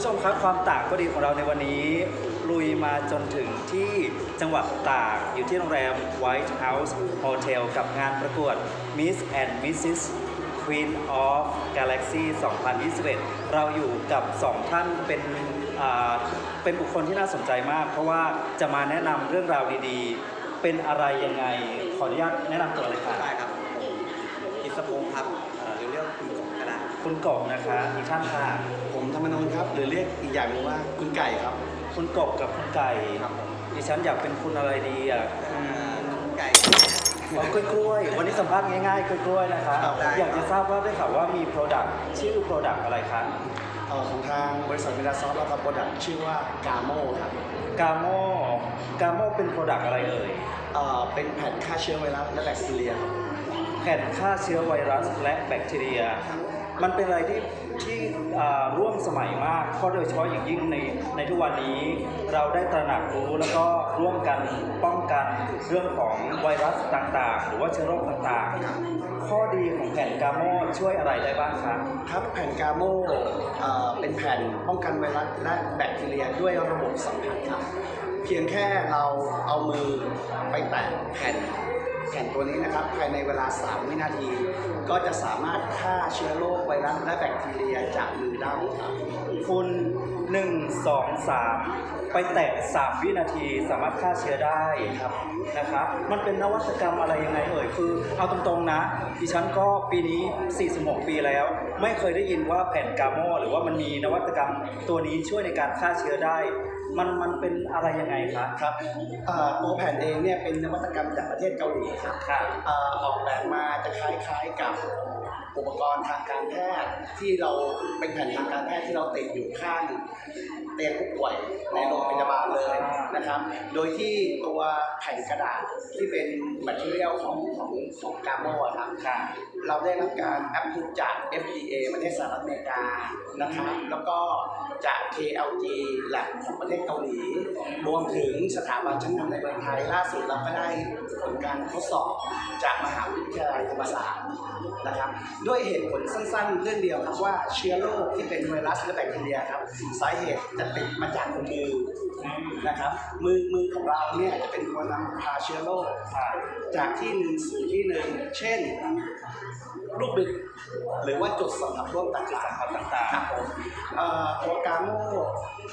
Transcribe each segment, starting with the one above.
ผู้ชมครับความต่างก็ดีของเราในวันนี้ ลุยมาจนถึงที่จังหวัดตากอยู่ที่โรงแรม White House Hotel กับงานประกวด Miss and Mrs. Queen of Galaxy 2021 เราอยู่กับสองท่านเป็นเป็นบุคคลที่น่าสนใจมาก เพราะว่าจะมาแนะนำเรื่องราวดีๆ เป็นอะไรยังไง ขออนุญาตแนะนำตัวเลยค่ะได้ครับกิษพงศ์ครับเอ่อหรือเรียกคุณ คุณกบนะคะอีกท่านค่ะผมธรรมนนท์ครับ หรือเรียกอีกอย่างหนึงว่าคุณไก่ครับคุณกบกับคุณไก่ครับผมดิฉันอยากเป็นคุณอะไรดีอะเอ่อไก่อ๋อกล้วยๆวันนี้สัมภาษณ์ง่ายๆกล้วยๆนะคะ ครับได้ อยากจะทราบว่าได้ข่าวว่ามี Product ชื่อ Product อะไรคะเอ่อของทางบริษัทมิราซอฟต์เราทำโปรดักต์ชื่อว่ากาโมครับกาโมกาโมเป็น Product อะไรเอ่ย เอ่อเป็นแผ่นฆ่าเชื้อไวรัสและแบคทีเรียครับแผ่นฆ่าเชื้อไวรัสและแบคทีเรีย มันเป็นอะไรที่ที่ร่วมสมัยมากเพราะโดยเฉพาะอย่างยิ่งในในทุกวันนี้ เราได้ตระหนักรู้แล้วก็ร่วมกันป้องกันเรื่องของไวรัสต่างๆ หรือว่าเชื้อโรคต่างๆ ข้อดีของแผ่นกาโมช่วยอะไรได้บ้างคะครับแผ่นกาโมเอ่อเป็นแผ่นป้องกันไวรัสและแบคทีเรียด้วยระบบสัมผัสครับเพียงแค่เราเอามือไปแตะแผ่น แผ่นตัวนี้นะครับภายในเวลา 3 วินาที ก็จะสามารถฆ่าเชื้อโรคไวรัสและแบคทีเรียจากมือได้ครับคุณ1 2 3 ไปแตะ3 วินาทีสามารถฆ่าเชื้อได้ครับนะครับ มันเป็นนวัตกรรมอะไรยังไงเอ่ยคือเอาตรงๆนะ ดิฉันก็ปีนี้ 46 ปีแล้ว ไม่เคยได้ยินว่าแผ่นกาโมหรือว่ามันมีนวัตกรรมตัวนี้ช่วยในการฆ่าเชื้อได้ มันมันเป็นอะไรยังไงคะครับเอ่อตัวแผ่นเองเนี่ยเป็นนวัตกรรมจากประเทศเกาหลีครับค่ะเอ่อออกแบบมาจะคล้ายๆกับอุปกรณ์ทางการแพทย์ที่เราเป็นแผ่นทางการแพทย์ที่เราติดอยู่ข้าง เตียงผู้ป่วยในโรงพยาบาลเลยนะครับ โดยที่ตัวแผ่นกระดาษที่เป็นแมทเทียลของของของกาโมอะครับค่ะเราได้รับการแอปพูจาก FDA ประเทศสหรัฐอเมริกานะครับแล้วก็จาก KLG แลบของประเทศเกาหลี รวมถึงสถาบันชั้นนำในเมืองไทยล่าสุดเราก็ได้ผลการทดสอบจากมหาวิทยาลัยธรรมศาสตร์นะครับด้วยเหตุผลสั้นๆ เรื่องเดียวครับว่าเชื้อโรคที่เป็นไวรัสและแบคทีเรียครับสาเหตุจะติดมาจากมือนะครับ มือมือของเราเนี่ยจะเป็นตัวนำพาเชื้อโรคค่จากที่หนึ่งสู่ที่หนึ่งเช่น ลูกบิดหรือว่าจุดสัมผัสร่วมต่างๆสัมผัสต่างๆครับผมเอ่อตัวกาโม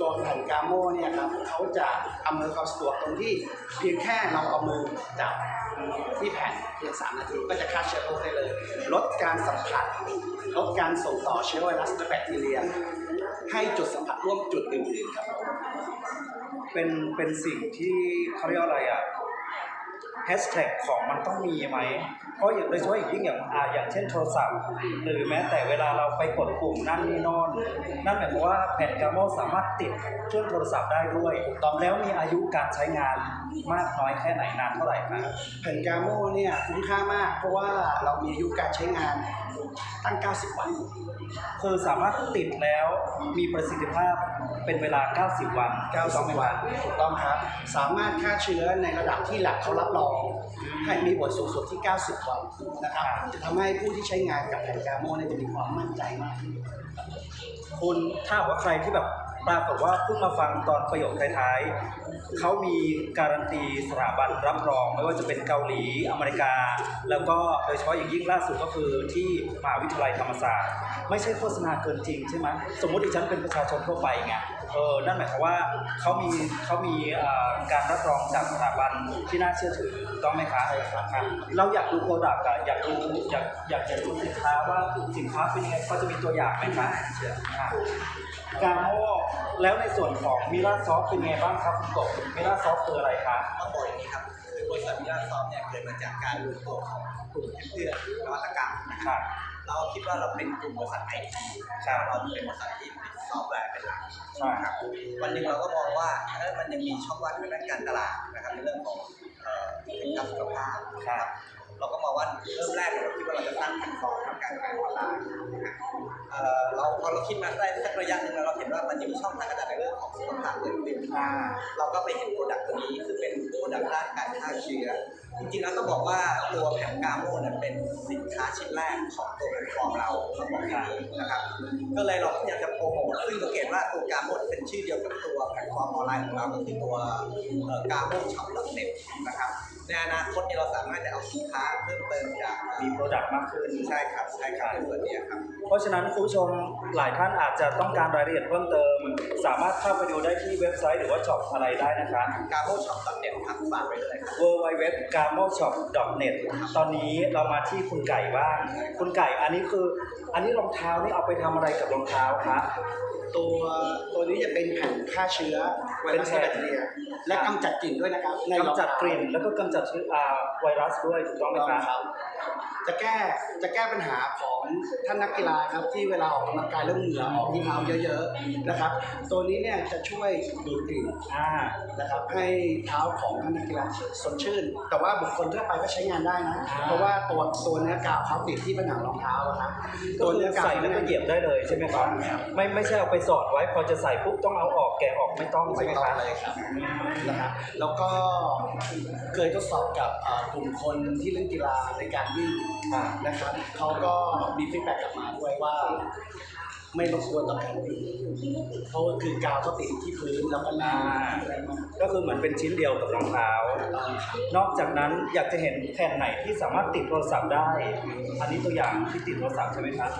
ตัวแผ่นกาโมเนี่ยครับเขาจะอำนวยความสะดวกตรงที่เพียงแค่เราเอามือจับที่แผ่นเพียงสามนาทีก็จะฆ่าเชื้อโรคได้เลย ลดการสัมผัสลดการส่งต่อเชื้อไวรัสและแบคทีเรีย ให้จุดสัมผัสร่วมจุดอื่นๆครับเป็นเป็นสิ่งที่เขาเรียกว่าอะไรอะแฮชแท็กของมันต้องมีไหม เพราะอย่างโดยเฉพาะอย่างยิ่งอย่างอาอย่างเช่นโทรศัพท์ หรือแม้แต่เวลาเราไปกดปุ่มนั่นนี่นอนนั่นหมายความว่าแผ่นกาโมสามารถติดเครื่องโทรศัพท์ได้ด้วยตอนแล้วมีอายุการใช้งานมากน้อยแค่ไหนนานเท่าไหร่ครับแผ่นกาโมเนี่ยคุ้มค่ามาก เพราะว่าเรามีอายุการใช้งาน ตั้ง 90 วัน คือสามารถติดแล้วมีประสิทธิภาพเป็นเวลา 90 วัน90วันถูกต้องครับ สามารถฆ่าเชื้อในระดับที่หลักเขารับรอง ให้มีผลสูงสุดที่ 90 วันนะครับ จะทำให้ผู้ที่ใช้งานกับแผ่นกาโมเนี่ยจะมีความมั่นใจมากขึ้นคุณถ้าหากว่าใครที่แบบ ปรากฏว่าเพิ่งมาฟังตอนประโยคท้ายๆเขามีการันตีสถาบันรับรอง ไม่ว่าจะเป็นเกาหลีอเมริกา แล้วก็โดยเฉพาะอย่างยิ่งล่าสุดก็คือที่มหาวิทยาลัยธรรมศาสตร์ ไม่ใช่โฆษณาเกินจริงใช่ไหมสมมติดิฉันเป็นประชาชนทั่วไปไงเออนั่นหมายความว่าเขามีเขามีการรับรองจากสถาบันที่น่าเชื่อถือกต้องไหมคะใช่ครับเราอยากดูโปรดักต์อยากดูอยากอยากจะดูสินค้าว่าสินค้าเป็นยังไงเขาจะมีตัวอย่างไหมคะเชื่อค่ะกาโม แล้วในส่วนของมิราซอฟเป็นไงบ้างครับคุณกบมิราซอฟคืออะไรครับต้องบอกอย่างนี้ครับคือบริษัทมิราซอฟเนี่ยเกิดมาจากการรวมตัวของกลุ่มเพื่อนๆนวัตกรรมนะครับเราคิดว่าเราเป็นกลุ่มบริษัทไอทีครับเราเป็นบริษัทที่ผลิตซอฟต์แวร์เป็นหลักใช่ครับวันหนึ่งเราก็มองว่าเออมันยังมีช่องว่างทางด้านการตลาดนะครับในเรื่องของเอ่อสินค้าสุขภาพครับเราก็มองว่าเริ่มแรกเนี่ยเราคิดว่าเราจะสร้างแพลตฟอร์มทางการขายออนไลน์นะฮะ เราพอเราคิดมาได้สักระยะหนึ่งแล้วเราเห็นว่ามันยังมีช่องทางกระจายในเรื่องของสุขภาพเกิดขึ้นเราก็ไปเห็นโปรดักต์ตัวนี้คือเป็นโปรดักต์ด้านการฆ่าเชื้อจริงๆแล้วต้องบอกว่าตัวแผ่นกาโมเนี่ยเป็นสินค้าชิ้นแรกของตัวแพลตฟอร์มเราเราบอกอย่างนี้นะครับก็เลยเราพยายามจะโปรโมทซึ่งสังเกตว่าตัวกาโมเป็นชื่อเดียวกับตัวแพลตฟอร์มออนไลน์ของเราก็คือตัวกาโมช็อปเน็ต มจากมีโปรดักต์มากขึ้น ใช่ครับใช่ครับในส่วนนี้ครับเพราะฉะนั้นคุณผู้ชมหลายท่านอาจจะต้องการรายละเอียดเพิ่มเติม สามารถเข้าไปดูได้ที่เว็บไซต์หรือว่าช็อปอะไรได้นะคะกาโมช็อปเน็ตครับฝากไว้เลยครับ w w w g a m o s h o p n e t ตอนนี้เรามาที่คุณไก่บ้าง คุณไก่อันนี้คือ อันนี้รองเท้านี่เอาไปทำอะไรกับรองเท้าคะตัวตัวนี้จะเป็นแผ่นฆ่าเชื้อไวรัสเป็นแบแผ่นคทีเรีย และกำจัดกลิ่นด้วยนะครับในรองกำจัดเท้ากลิ่นแล้วก็กำจัดเชื้ออ่าไวรัสด้วยถูกต้องไหมต้องคะครับ จะแก้จะแก้ปัญหาของท่านนักกีฬาครับที่เวลาออกกำลังกายแล้วเหงื่อออกที่เท้าเยอะๆนะครับ ตัวนี้เนี่ยจะช่วยดูดกลิ่นอ่านะครับให้เท้าของท่านนักกีฬาสดชื่น แต่ว่าบุคคลทั่วไปก็ใช้งานได้นะเพราะว่าตัวตัวเนื้อกาวเขาติดที่ผนังรองเท้าอะครับก็ตัวคือเนื้อกาวใส่แล้วก็เหยียบได้เลยใช่ไหมครับไม่ไม่ใช่เอาไปสอดไว้พอจะใส่ปุ๊บต้องเอาออกแกะออกไม่ต้องใช่ไม่ไหมต้องคะเลยครับนะครับแล้วก็เคยทดสอบกับเอ่อกลุ่มคนที่เล่นกีฬาในการวิ่งอ่านะครับเขาก็มีฟีดแบ็กกลับมาด้วยว่า ไม่รบกวนต่อการวิ่งเพราะว่าคือกาวเขาติดที่พื้นแล้วก็แรงแรมาก็คือเหมือนเป็นชิ้นเดียวกับรองเท้า นอกจากนั้นอยากจะเห็นแผ่นไหนที่สามารถติดโทรศัพท์ได้ อันนี้ตัวอย่างที่ติดโทรศัพท์ใช่ไหมครับ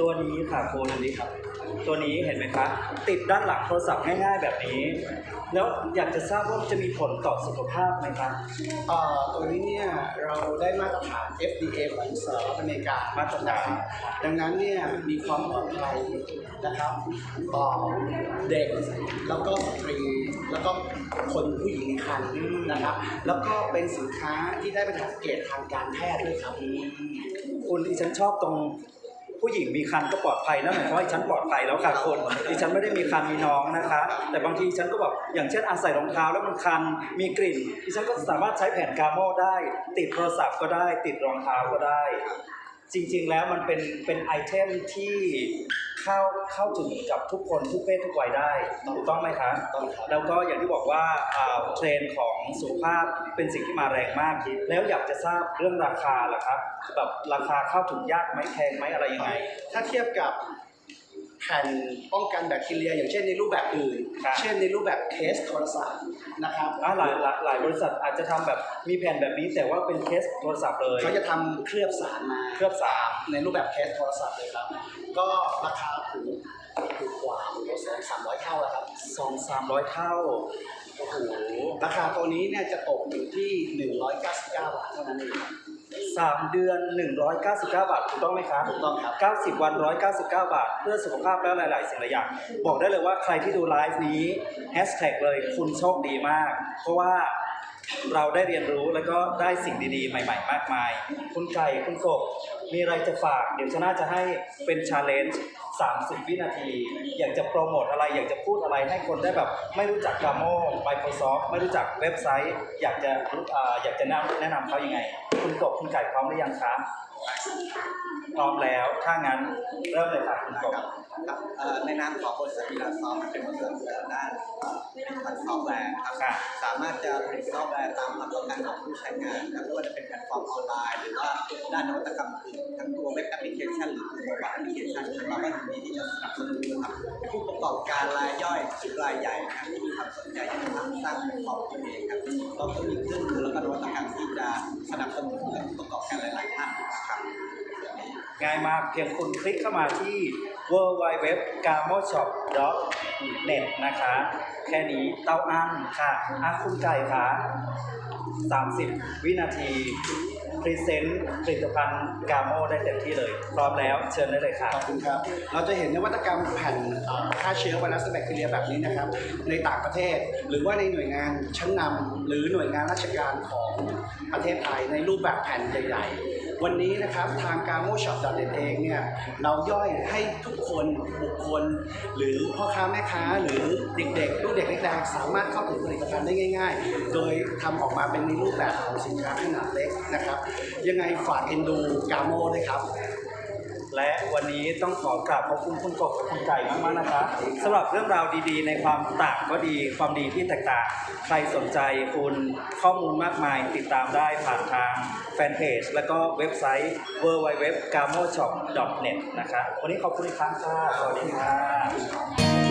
ตัวนี้ค่ะคุณอันนี้ครับ ตัวนี้เห็นไหมคะติดด้านหลังโทรศัพท์ง่ายๆแบบนี้ แล้วอยากจะทราบว่าจะมีผลต่อสุขภาพไหมครับ เอ่อตัวนี้เนี่ยเราได้มาตรฐาน FDA ของสหรัฐอเมริกามาตรฐานดังนั้นเนี่ยมีความปลอดภัยนะครับต่อเด็กแล้วก็สตรีแล้วก็คนผู้หญิงครรภ์นะครับ แล้วก็เป็นสินค้าที่ได้มาตรฐานเกรดทางการแพทย์ด้วยครับคุณดิฉันชอบตรง ผู้หญิงมีคันก็ปลอดภัยนะหมายความว่าฉันปลอดภัยแล้วค่ะคุณดิฉันไม่ได้มีคันมีน้องนะคะ แต่บางทีฉันก็แบบอย่างเช่นอาศัยรองเท้าแล้วมันคันมีกลิ่นดิฉันก็สามารถใช้แผ่นกาโมได้ ติดโทรศัพท์ก็ได้ ติดรองเท้าก็ได้ จริงๆแล้วมันเป็นเป็นไอเทมที่เข้าเข้าถึงกับทุกคนทุกเพศทุกวัยได้ถูกต้องไหมคะต้องครับ แล้วก็อย่างที่บอกว่าอ่าเทรนด์ของสุขภาพเป็นสิ่งที่มาแรงมากแล้วอยากจะทราบเรื่องราคาล่ะครับแบบราคาเข้าถึงยากไหมแพงไหมอะไรยังไง ถ้าเทียบกับ แผ่นป้องกันแบคทีเรีย อย่างเช่นในรูปแบบอื่น ครับ เช่นในรูปแบบเคสโทรศัพท์นะครับอ่าหลายหลายหลายบริษัทอาจจะทำแบบมีแผ่นแบบนี้แต่ว่าเป็นเคสโทรศัพท์เลยเขาจะทำเคลือบสารมาเคลือบสารในรูปแบบเคสโทรศัพท์เลยครับ ก็ราคาถูกถูกกว่าสองสามร้อยเท่าแล้วครับ สองสามร้อยเท่าโอ้โหราคาตัวนี้เนี่ยจะตกอยู่ที่ 199 บาทเท่านั้นเองครับ สามเดือน 199 บาทถูกต้องไหมครับถูกต้องครับ 90 วัน 199 บาท เพื่อสุขภาพและหลาย ๆ สิ่งหลายอย่าง บอกได้เลยว่าใครที่ดูไลฟ์นี้แฮชแท็กเลยคุณโชคดีมาก เพราะว่าเราได้เรียนรู้แล้วก็ได้สิ่งดีๆ ใหม่ ๆ มากมาย คุณไก่คุณกบมีอะไรจะฝาก เดี๋ยวชนะจะให้เป็นชาเลนจ์ 30 วินาที อยากจะโปรโมทอะไร อยากจะพูดอะไรให้คนได้แบบ ไม่รู้จักกาโม Microsoft ไม่รู้จักเว็บไซต์ อยากจะรู้อ่าอยากจะแนะแนะนำเขายังไง คุณกบคุณไก่พร้อมหรือยังคะพร้อมแล้ว ถ้างั้นเริ่มเลยค่ะคุณกบครับครับเอ่อในนามของบริษัทมิลาซอฟเป็นบริษัทเอ่อด้านเอ่อผลิตภัณฑ์ซอฟต์แวร์ครับค่ะสามารถจะผลิตซอฟต์แวร์ตามความต้องการของผู้ใช้งานครับไม่ว่าจะเป็นแพลตฟอร์มออนไลน์ หรือว่าด้านนวัตกรรมอื่นทั้งตัวเว็บแอปพลิเคชันหรือ ร้างแพลตฟอร์มตัวเองครับเราก็มีเครื่องมือแล้วก็นวัตกรรมที่จะสนับสนุนกับผู้ประกอบการหลายๆท่านนะครับง่ายมากเพียงคุณคลิกเข้ามาที่ w w w g a m o s h o p n e t นะคะ แค่นี้เต้าอั้นค่ะอะคุณไก่ค่ะ 30 วินาทีพรีเซนต์ผลิตภัณฑ์กาโมได้เต็มที่เลย พร้อมแล้วเชิญได้เลยค่ะ ขอบคุณครับ เราจะเห็นนวัตกรรมแผ่นฆ่าเชื้อไวรัสแบคทีเรียแบบนี้นะครับ ในต่างประเทศ หรือว่าในหน่วยงานชั้นนำหรือหน่วยงานราชการของประเทศไทยในรูปแบบแผ่นใหญ่ ๆ วันนี้นะครับทางการ m o s h o p n e t เองเนี่ยเราย่อยให้ทุกคนบุคคล หรือพ่อค้าแม่ค้าหรือเด็กๆลูกเด็กเล็กแดงสามารถเข้าถึงผลิตภัณฑ์ได้ง่าย ๆ โดยทำออกมาเป็นในรูปแบบของสินค้าขนาดเล็กนะครับ ยังไงฝากเอ็นดูกาโมด้วยครับ วันนี้ต้องขอกราบขอบคุณคุณกบกับคุณไก่มากๆนะคะสำหรับเรื่องราวดีๆ ในความต่างก็ดีความดีที่แตกต่าง ใครสนใจคุณข้อมูลมากมายติดตามได้ผ่านทางแฟนเพจแล้วก็เว็บไซต์ w w w g a m o s h o p n e t นะคะวันนี้ขอบคุณอีกครั้งค่ะสวัสดีค่ะ